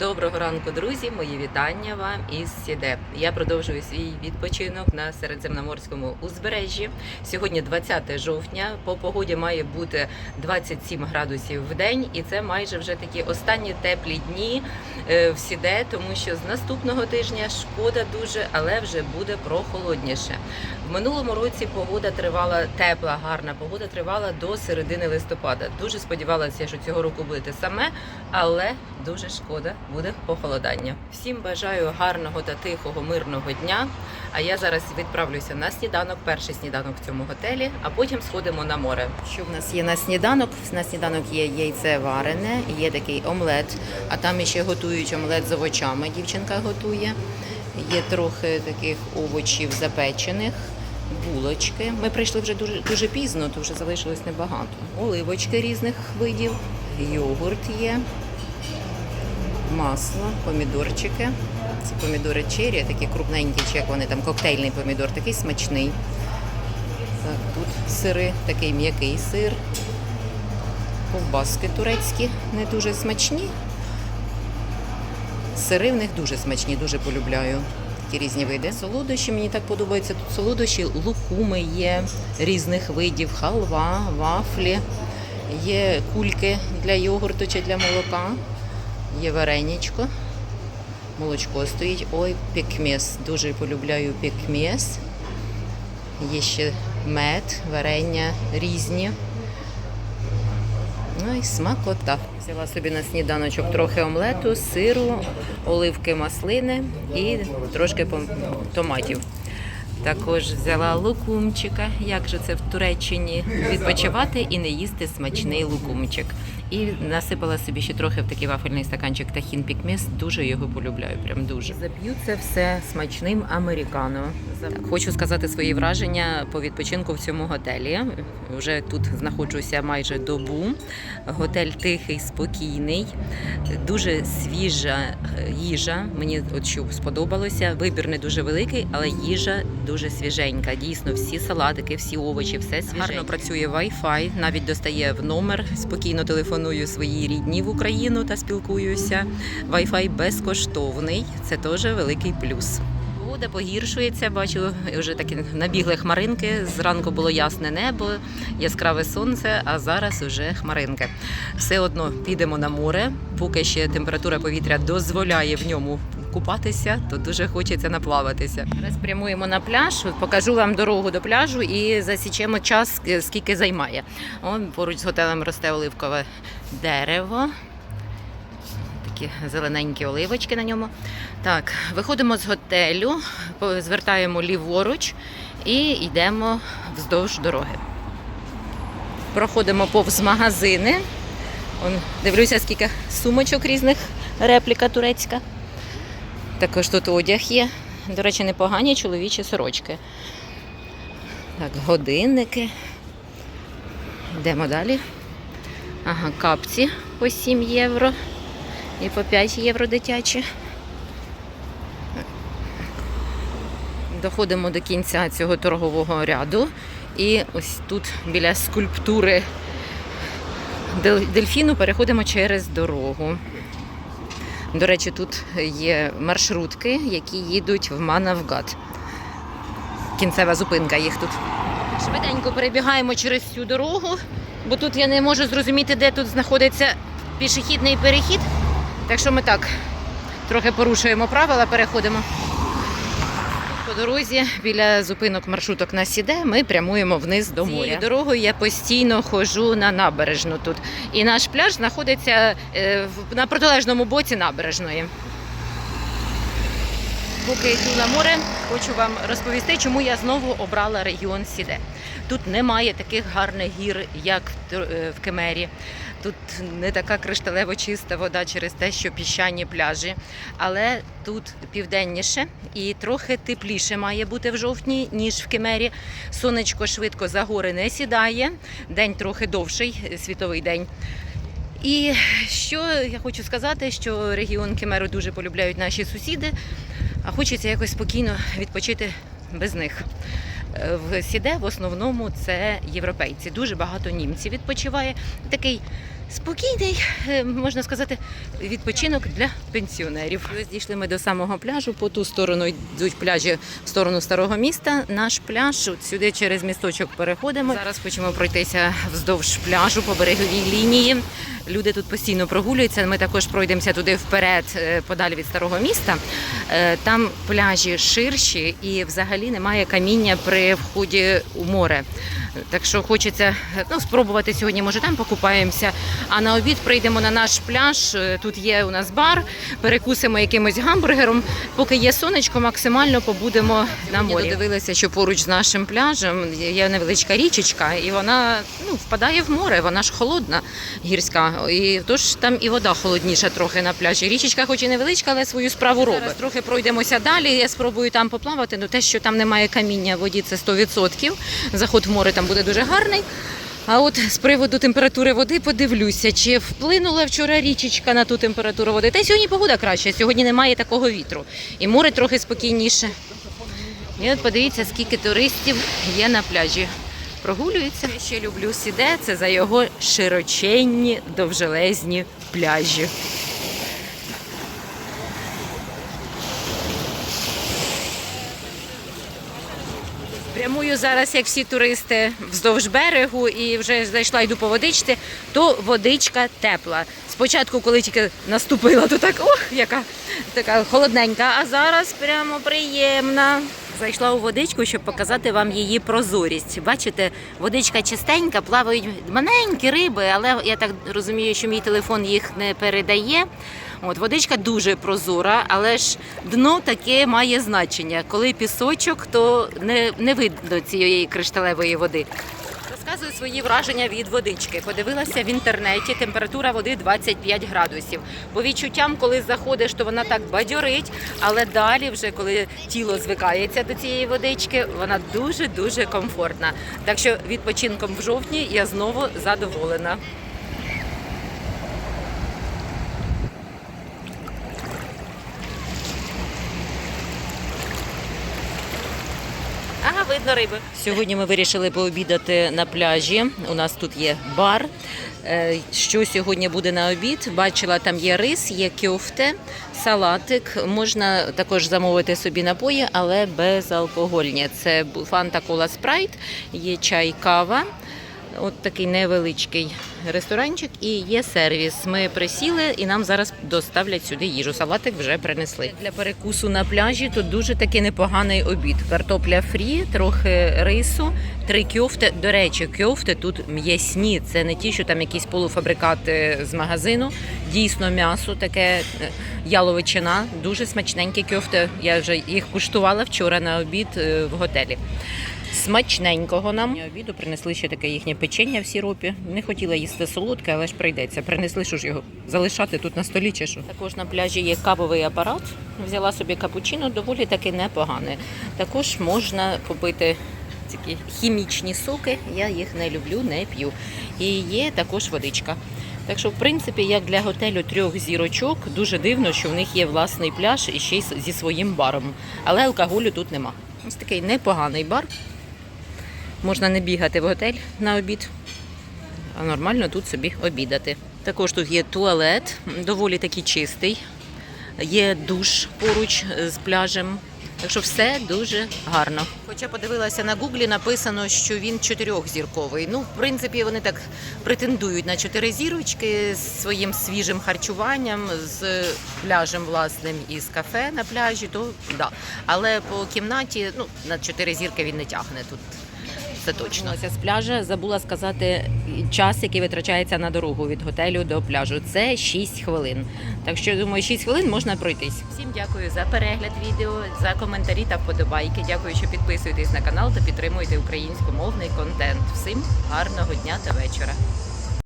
Доброго ранку, друзі! Мої вітання вам із Сіде. Я продовжую свій відпочинок на середземноморському узбережжі. Сьогодні 20 жовтня. По погоді має бути 27 градусів в день, і це майже вже такі останні теплі дні е, в Сіде, тому що з наступного тижня шкода дуже, але вже буде прохолодніше. В минулому році погода тривала тепла, гарна погода тривала до середини листопада. Дуже сподівалася, що цього року буде те саме, але дуже шкода, буде похолодання. Всім бажаю гарного та тихого, мирного дня. А я зараз відправлюся на сніданок, перший сніданок в цьому готелі, а потім сходимо на море. Що в нас є на сніданок? На сніданок є яйце варене, є такий омлет, а там ще готують омлет з овочами. Дівчинка готує. Є трохи таких овочів запечених, булочки. Ми прийшли вже дуже дуже пізно, то вже залишилось небагато. Оливочки різних видів, йогурт є, масло, помідорчики. Ці помідори чері, такі крупненькі, чи як вони там коктейльний помідор, такий смачний. Так, тут сири, такий м'який сир. Ковбаски турецькі не дуже смачні. Сири в них дуже смачні, дуже полюбляю. Такі різні види. Солодощі мені так подобаються. Тут солодощі, лукуми є різних видів, халва, вафлі, є кульки для йогурту чи для молока, є вареничко, молочко стоїть. Ой, пікмес. Дуже полюбляю пікмес. Є ще мед, варення різні. Ну і смакота. Взяла собі на сніданочок трохи омлету, сиру, оливки маслини і трошки томатів. Також взяла лукумчика, як же це в Туреччині відпочивати і не їсти смачний лукумчик. І насипала собі ще трохи в такий вафельний стаканчик тахін пікмес. Дуже його полюбляю, прям дуже. Заб'ю це все смачним американо. Так, хочу сказати свої враження по відпочинку в цьому готелі. Вже тут знаходжуся майже добу. Готель тихий, спокійний, дуже свіжа е, їжа. Мені от що сподобалося. Вибір не дуже великий, але їжа дуже свіженька. Дійсно, всі салатики, всі овочі, все свіженьке. Гарно працює Wi-Fi, навіть достає в номер. Спокійно телефоную своїй рідні в Україну та спілкуюся. Wi-Fi безкоштовний. Це теж великий плюс. Погода погіршується, бачу, вже такі набігли хмаринки. Зранку було ясне небо, яскраве сонце, а зараз вже хмаринки. Все одно підемо на море, поки ще температура повітря дозволяє в ньому купатися, то дуже хочеться наплаватися. Зараз прямуємо на пляж, покажу вам дорогу до пляжу і засічемо час, скільки займає. О, поруч з готелем росте оливкове дерево. Такі зелененькі оливочки на ньому. Так, виходимо з готелю, звертаємо ліворуч і йдемо вздовж дороги. Проходимо повз магазини. Он, дивлюся, скільки сумочок різних, репліка турецька. Також тут одяг є. До речі, непогані чоловічі сорочки. Так, годинники. Йдемо далі. Ага, капці по 7 євро і по 5 євро дитячі. Доходимо до кінця цього торгового ряду. І ось тут біля скульптури дельфіну переходимо через дорогу. До речі, тут є маршрутки, які їдуть в Манавгат. Кінцева зупинка їх тут. Швиденько перебігаємо через цю дорогу, бо тут я не можу зрозуміти, де тут знаходиться пішохідний перехід. Так що ми так трохи порушуємо правила, переходимо. По дорозі біля зупинок маршруток на сіде ми прямуємо вниз до моря. Цією дорогою я постійно ходжу на набережну тут. І наш пляж знаходиться е, на протилежному боці набережної. Поки йду на море, хочу вам розповісти, чому я знову обрала регіон Сіде. Тут немає таких гарних гір, як в е, Кемері. Тут не така кришталево чиста вода через те, що піщані пляжі. Але тут південніше і трохи тепліше має бути в жовтні, ніж в Кемері. Сонечко швидко за гори не сідає. День трохи довший, світовий день. І що я хочу сказати, що регіон Кемеру дуже полюбляють наші сусіди, а хочеться якось спокійно відпочити без них. Е, В Сіде в основному це європейці. Дуже багато німців відпочиває. Такий спокійний, е, можна сказати, відпочинок для пенсіонерів. Ось дійшли ми до самого пляжу. По ту сторону йдуть пляжі в сторону старого міста. Наш пляж от сюди через місточок переходимо. Зараз хочемо пройтися вздовж пляжу по береговій лінії. Люди тут постійно прогулюються. Ми також пройдемося туди вперед, е, подалі від старого міста. Е, Там пляжі ширші і взагалі немає каміння при вході у море. Так що хочеться ну, спробувати сьогодні. Може там покупаємося. А на обід прийдемо на наш пляж. Е, Тут є у нас бар, перекусимо якимось гамбургером. Поки є сонечко, максимально побудемо на морі. Додивилися, що поруч з нашим пляжем є невеличка річечка, і вона ну, впадає в море. Вона ж холодна, гірська. І тож там і вода холодніша трохи на пляжі. Річечка, хоч і невеличка, але свою справу робить. Зараз трохи пройдемося далі. Я спробую там поплавати. Ну те, що там немає каміння в воді, це 100%. Заход в море там буде дуже гарний. А от з приводу температури води подивлюся, чи вплинула вчора річечка на ту температуру води. Та й сьогодні погода краще. Сьогодні немає такого вітру. І море трохи спокійніше. І от подивіться, скільки туристів є на пляжі. Прогулюються. Я ще люблю сіде, це за його широченні, довжелезні пляжі. Прямую зараз, як всі туристи, вздовж берегу і вже зайшла йду по водичці, то водичка тепла. Спочатку, коли тільки наступила, то так ох, яка така холодненька, а зараз прямо приємна. Зайшла у водичку, щоб показати вам її прозорість. Бачите, водичка чистенька, плавають маленькі риби, але я так розумію, що мій телефон їх не передає. От водичка дуже прозора, але ж дно таке має значення. Коли пісочок, то не, не видно цієї кришталевої води. Розказую свої враження від водички. Подивилася в інтернеті, температура води 25 градусів. По відчуттям, коли заходиш, то вона так бадьорить, але далі, вже коли тіло звикається до цієї водички, вона дуже дуже комфортна. Так що відпочинком в жовтні я знову задоволена. Видно риби. Сьогодні ми вирішили пообідати на пляжі. У нас тут є бар. Е, Що сьогодні буде на обід? Бачила, там є рис, є кьофте, салатик. Можна також замовити собі напої, але безалкогольні. Це фанта кола спрайт, є чай, кава. От такий невеличкий ресторанчик і є сервіс. Ми присіли і нам зараз доставлять сюди їжу. Салатик вже принесли. Для перекусу на пляжі тут дуже такий непоганий обід. Картопля фрі, трохи рису, три кьофти. До речі, кьофти тут м'ясні. Це не ті, що там якісь полуфабрикати з магазину. Дійсно, м'ясо таке е, яловичина, дуже смачненькі кьофти. Я вже їх куштувала вчора на обід е, в готелі. Смачненького нам обіду принесли ще таке їхнє печення в сіропі. Не хотіла їсти солодке, але ж прийдеться. Принесли, що ж його залишати тут на столі чи. Також на пляжі є кавовий апарат. Взяла собі капучино, доволі таки непогане. Також можна купити такі хімічні соки. Я їх не люблю, не п'ю. І є також водичка. Так що, в принципі, як для готелю трьох зірочок, дуже дивно, що в них є власний пляж і ще й зі своїм баром. Але алкоголю тут нема. Ось такий непоганий бар. Можна не бігати в готель на обід, а нормально тут собі обідати. Також тут є туалет, доволі таки чистий, є душ поруч з пляжем. Так що все дуже гарно. Хоча подивилася на гуглі, написано, що він чотирьохзірковий. Ну, в принципі, вони так претендують на чотири зірочки з своїм свіжим харчуванням, з пляжем власним і з кафе на пляжі, то да. Але по кімнаті ну, на чотири зірки він не тягне тут. Це точно. З пляжа забула сказати час, який витрачається на дорогу від готелю до пляжу. Це 6 хвилин. Так що думаю, 6 хвилин можна пройтись. Всім дякую за перегляд відео, за коментарі та вподобайки. Дякую, що підписуєтесь на канал та підтримуєте українськомовний контент. Всім гарного дня та вечора.